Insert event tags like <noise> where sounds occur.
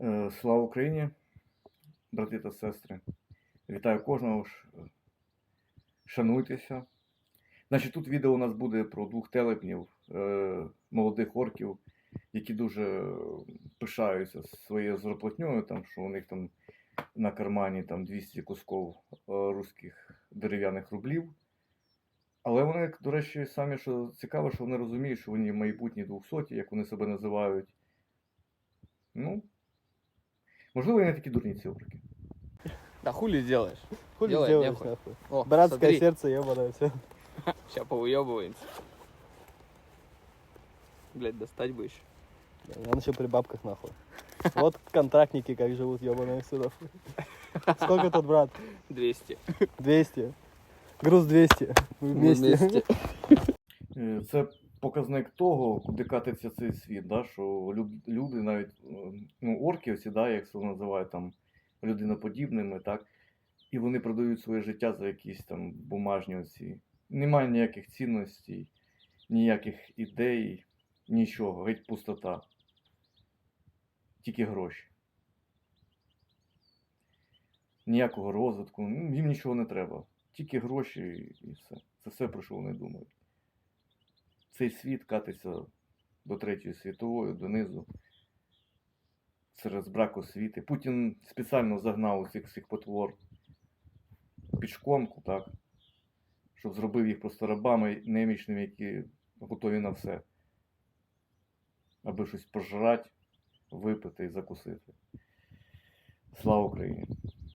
Е, Слава Україні, брати та сестри. Вітаю кожного. Шануйтеся. Значить, тут відео у нас буде про двох телепнів, е, молодих орків, які дуже е, пишаються своєю зарплатньою, там, що у них там на кармані там 200 кусків е, руських дерев'яних рублів. Але вони, до речі, самі що цікаво, що вони розуміють, що вони майбутні 200, як вони себе називають. Ну, можливо, і не такі дурні ці орки. Да хули сделаешь? Хули Делай, сделаешь, нехуй. нахуй. О, Братское смотри, сердце ебаное все. Сейчас <laughs> повыебываемся. Блять, достать бы еще. Он еще при бабках нахуй. <laughs> Вот контрактники как живут, ебаные все нахуй. Сколько тут, брат? 200. 200. Груз 200. Мы вместе. Е, Це показник того, куди катиться цей світ, да? що люди, навіть е, ну, орки, оці, да, як це називають там людиноподібними, так? і вони продають своє життя за якісь там бумажні оці. Немає ніяких цінностей, ніяких ідей, нічого, геть пустота. Тільки гроші. Ніякого розвитку, їм нічого не треба. Тільки гроші і все. Це все, про що вони думають цей світ катиться до Третьої світової, донизу. Через брак освіти. Путін спеціально загнав цих всіх потвор під шконку, так? Щоб зробив їх просто рабами немічними, які готові на все. Аби щось пожрати, випити і закусити. Слава Україні!